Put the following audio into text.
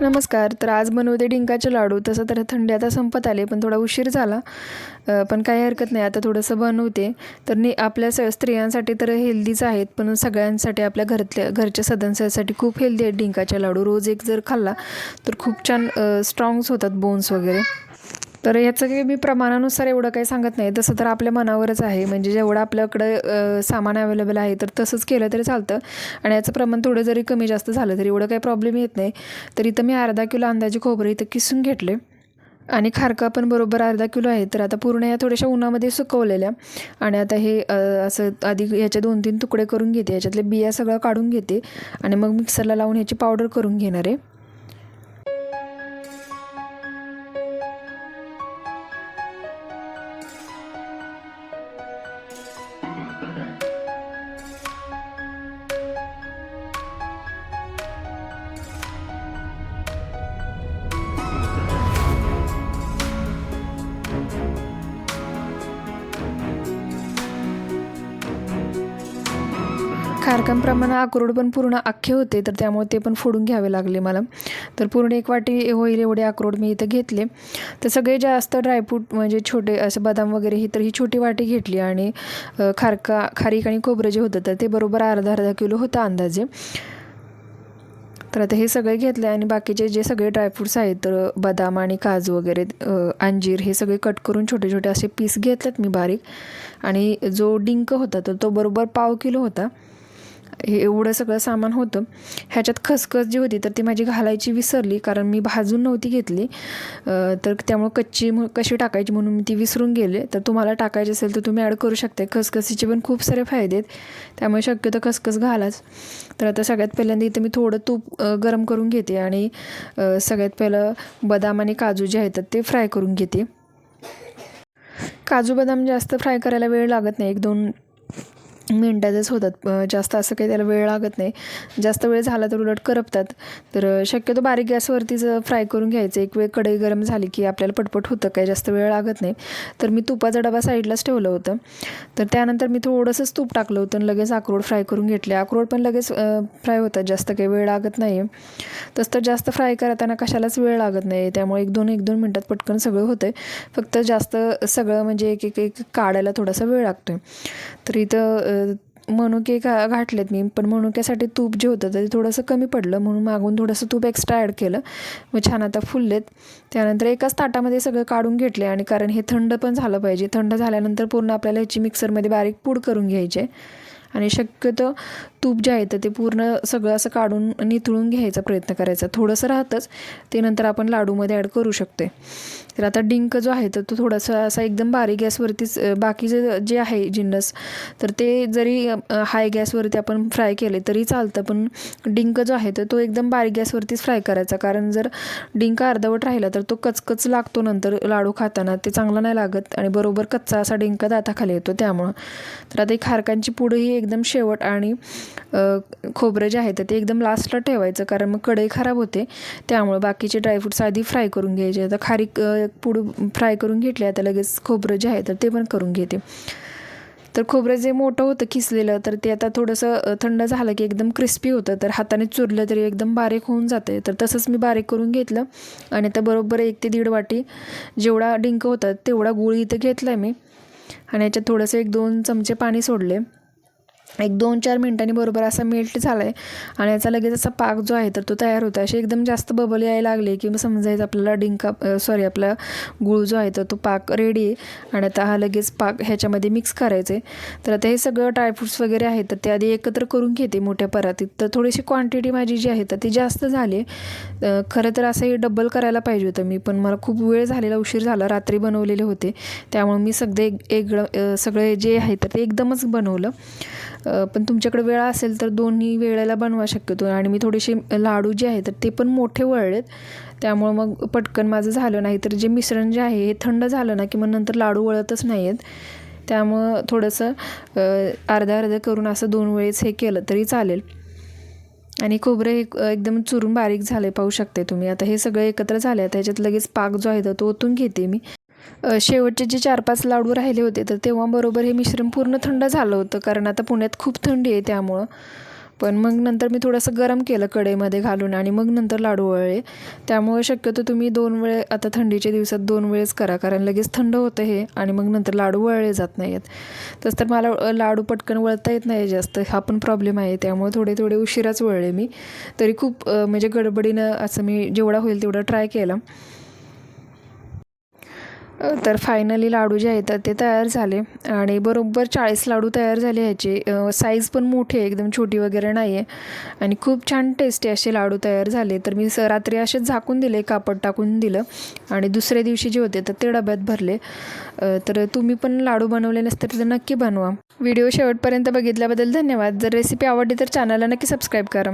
नमस्कार. तर आज बनवते डिंकाचे लाडू. तसं तर थंडी आता संपत आले पण थोडा उशीर झाला. पण काही हरकत नाही. आता थोडंसं बनवते. तर नि आपल्या स स्त्रियांसाठी तर हेल्दीच आहेत पण सगळ्यांसाठी आपल्या घरातल्या घरच्या सदस्यांसाठी खूप हेल्दी आहेत डिंकाचे लाडू. रोज एक जर खाल्ला तर खूप छान स्ट्रॉंग्स होतात बोन्स वगैरे. तर याचं काही मी प्रमाणानुसार एवढं काही सांगत नाही. तसं तर आपल्या मनावरच आहे. म्हणजे जेवढं आपल्याकडं सामान अवेलेबल आहे तर तसंच केलं तरी चालतं. आणि याचं प्रमाण थोडं जरी कमी जास्त झालं तरी एवढं काही प्रॉब्लेम येत नाही. तर इथं मी अर्धा किलो अंदाजे खोबरं इथं किसून घेतले आणि खारका पण बरोबर अर्धा किलो आहे. तर आता पूर्ण या थोड्याशा उन्हामध्ये सुकवलेल्या. आणि आता हे असं आधी याचे दोन तीन तुकडे करून घेते. याच्यातले बिया सगळं काढून घेते. आणि मग मिक्सरला लावून ह्याची पावडर करून घेणार आहे. खारकांप्रमाणे अक्रोड पण पूर्ण अख्खे होते तर त्यामुळे ते पण फोडून घ्यावे लागले मला. तर पूर्ण एक वाटी होईल एवढे अक्रोड मी इथं घेतले. तर सगळे जास्त ड्रायफ्रूट म्हणजे छोटे असं बदाम वगैरे ही तर ही छोटी वाटी घेतली आणि खारका खारीक आणि खोबरं जे होतं तर ते बरोबर अर्धा अर्धा किलो होतं अंदाजे. तर आता हे सगळे घेतले आणि बाकीचे जे सगळे ड्रायफ्रूट्स आहेत तर बदाम आणि काजू वगैरे अंजीर हे सगळे कट करून छोटे छोटे असे पीस घेतलेत मी बारीक. आणि जो डिंक होता तर तो बरोबर पाव किलो होता. हे एवढं सगळं सामान होतं. ह्याच्यात खसखस जी होती तर ती माझी घालायची विसरली कारण मी भाजून नव्हती घेतली. तर त्यामुळं कच्ची कशी टाकायची म्हणून मी ती विसरून गेले. तर तुम्हाला टाकायची असेल तर तुम्ही ॲड करू शकता खसखसीचे पण खूप सारे फायदे आहेत. त्यामुळे शक्यतो खसखस घालाच. तर आता सगळ्यात पहिल्यांदा इथं मी थोडं तूप गरम करून घेते आणि सगळ्यात पहिलं बदाम आणि काजू जे आहेत ते फ्राय करून घेते. काजू बदाम जास्त फ्राय करायला वेळ लागत नाही. एक दोन मिनटाचेच होतात. जास्त असं काही त्याला वेळ लागत नाही. जास्त वेळ झाला तर उलट करपतात. तर शक्यतो बारीक गॅसवरतीच फ्राय करून घ्यायचं. एक वेळ कढई गरम झाली की आपल्याला पटपट होतं. काही जास्त वेळ लागत नाही. तर मी तुपाचा डबा साईडलाच ठेवलं होतं. तर त्यानंतर मी थोडंसंच तूप टाकलं होतं आणि लगेच अक्रोड फ्राय करून घेतले. अक्रोड पण लगेच फ्राय होतात. जास्त काही वेळ लागत नाही. आहे तसं तर जास्त फ्राय करताना कशालाच वेळ लागत नाही. त्यामुळे एक दोन एक दोन मिनटात पटकन सगळं होतं फक्त जास्त सगळं म्हणजे एक एक एक काढायला थोडासा वेळ लागतो आहे तर इथं मनुके घा घातलेत मी पण मनुक्यासाठी तूप जे होतं ते थोडंसं कमी पडलं म्हणून मागून थोडंसं तूप एक्स्ट्रा ॲड केलं. मग छान आता फुललेत. त्यानंतर एकाच ताटामध्ये सगळं काढून घेतले आणि कारण हे थंड पण झालं पाहिजे. थंड झाल्यानंतर पूर्ण आपल्याला ह्याची मिक्सरमध्ये बारीक पूड करून घ्यायची आहे. आणि शक्यतो तूप जे आहे तर ते पूर्ण सगळं असं काढून निथळून घ्यायचा प्रयत्न करायचा. थोडंसं राहतंच ते नंतर आपण लाडूमध्ये ॲड करू शकते तर आता डिंक जो आहे तर तो थोडासा असा एकदम बारीक गॅसवरतीच बाकीचे जे आहे जिन्नस तर ते जरी हाय गॅसवरती आपण फ्राय केले तरी चालतं. पण डिंक जो आहे तर तो एकदम बारीक गॅसवरतीच फ्राय करायचा. कारण जर डिंक अर्धवट राहिला तर तो कचकच लागतो नंतर लाडू खाताना. ते चांगलं नाही लागत आणि बरोबर कच्चा असा डिंक दाताखाली येतो त्यामुळं. तर आता ही खारकांची पुढंही एक एकदम शेवट आणि खोबरं जे आहे तर ते एकदम लास्टला ठेवायचं. कारण मग कढई खराब होते. त्यामुळं बाकीचे ड्रायफ्रुट्स आधी फ्राय करून घ्यायचे. आता खारीक अ, पूड फ्राय करून घेतले. आता लगेच खोबरं जे आहे तर ते पण करून घेते. तर खोबरं जे मोठं होतं किसलेलं तर ते आता थोडंसं थंड झालं की एकदम क्रिस्पी होतं. तर हाताने चुरलं तरी एकदम बारीक होऊन जाते. तर तसंच मी बारीक करून घेतलं. आणि आता बरोबर एक ते दीड वाटी जेवढा डिंक होता तेवढा गुळ इथं घेतला आहे मी. आणि याच्यात थोडंसं एक दोन चमचे पाणी सोडले. एक दोन चार मिनटांनी बरोबर असा मेल्ट झाला आहे आणि याचा लगेच असा पाक जो आहे तर तो तयार होतो असे एकदम जास्त बबल यायला लागले की मग समजायचं आपल्याला डिंका सॉरी आपला गुळ जो आहे तर तो पाक रेडी आहे. आणि आता हा लगेच पाक ह्याच्यामध्ये मिक्स करायचे तर आता हे सगळं ड्रायफ्रुट्स वगैरे आहेत तर ते आधी एकत्र करून घेते मोठ्या परातीत. तर थोडीशी क्वांटिटी माझी जी आहे तर ती जास्त झाली आहे. खरं तर असं हे डबल करायला पाहिजे होतं मी पण मला खूप वेळ झालेला उशीर झाला रात्री बनवलेले होते. त्यामुळे मी सगळे एक सगळे जे आहे तर ते एकदमच बनवलं. पण तुमच्याकडे वेळ असेल तर दोन्ही वेळेला बनवा शक्यतो. आणि मी थोडेसे लाडू जे आहेत तर ते पण मोठे वळलेत. त्यामुळं मग पटकन माझं झालं नाही तर जे मिश्रण जे आहे हे थंड झालं ना की मग नंतर लाडू वळतच नाही आहेत त्यामुळं थोडंसं अर्धा अर्धा करून असं दोन वेळेस हे केलं तरी चालेल. आणि खोबरं एक एकदम चुरून बारीक झाले पाहू शकते तुम्ही. आता हे सगळं एकत्र झाले आता ह्याच्यात लगेच पाक जो आहे तर तो ओतून घेते मी. शेवटचे जे चार पाच लाडू राहिले होते तर तेव्हा बरोबर हे मिश्रण पूर्ण थंड झालं होतं कारण आता पुण्यात खूप थंडी आहे त्यामुळं. पण मग नंतर मी थोडंसं गरम केलं कढईमध्ये घालून आणि मग नंतर लाडू वळले त्यामुळे शक्यतो तुम्ही दोन वेळे आता थंडीच्या दिवसात दोन वेळेस करा कारण लगेच थंड होतं हे आणि मग नंतर लाडू वळले जात नाही आहेत तसं तर मला लाडू पटकन वळता येत नाही जास्त हा पण प्रॉब्लेम आहे त्यामुळे थोडे थोडे उशिराच वळले मी. तरी खूप म्हणजे गडबडीनं असं मी जेवढा होईल तेवढं ट्राय केलं. तर फायनली लाडू जे आहेत ते तयार झाले. आणि बरोबर चाळीस लाडू तयार झाले ह्याचे. साईज पण मोठी आहे एकदम छोटी वगैरे नाही आहे आणि खूप छान टेस्टी असे लाडू तयार झाले. तर मी स रात्री असेच झाकून दिले कापड टाकून दिलं. आणि दुसऱ्या दिवशी जे होते तर ते डब्यात भरले. तर तुम्ही पण लाडू बनवले नसते तर नक्की बनवा. व्हिडिओ शेवटपर्यंत बघितल्याबद्दल धन्यवाद. जर रेसिपी आवडली तर चॅनलला नक्की सबस्क्राईब करा.